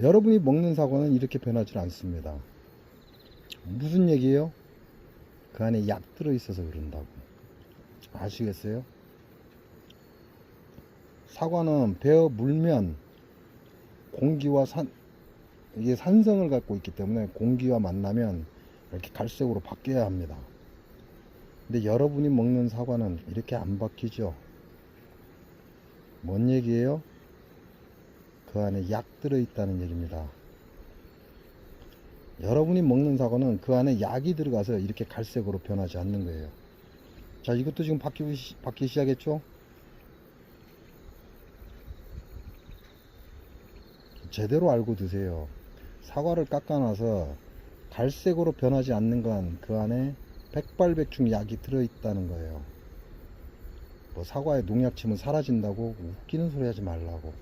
여러분이 먹는 사과는 이렇게 변하지 않습니다. 무슨 얘기예요? 그 안에 약 들어있어서 그런다고. 아시겠어요? 사과는 베어 물면 공기와 산, 이게 산성을 갖고 있기 때문에 공기와 만나면 이렇게 갈색으로 바뀌어야 합니다. 근데 여러분이 먹는 사과는 이렇게 안 바뀌죠. 뭔 얘기예요? 그 안에 약 들어있다는 얘기입니다. 여러분이 먹는 사과는 그 안에 약이 들어가서 이렇게 갈색으로 변하지 않는 거예요. 자, 이것도 지금 바뀌기, 시- 바뀌기 시작했죠? 제대로 알고 드세요. 사과를 깎아놔서 갈색으로 변하지 않는 건 그 안에 백발백중 약이 들어있다는 거예요. 뭐 사과에 농약 치면 사라진다고 웃기는 소리 하지 말라고.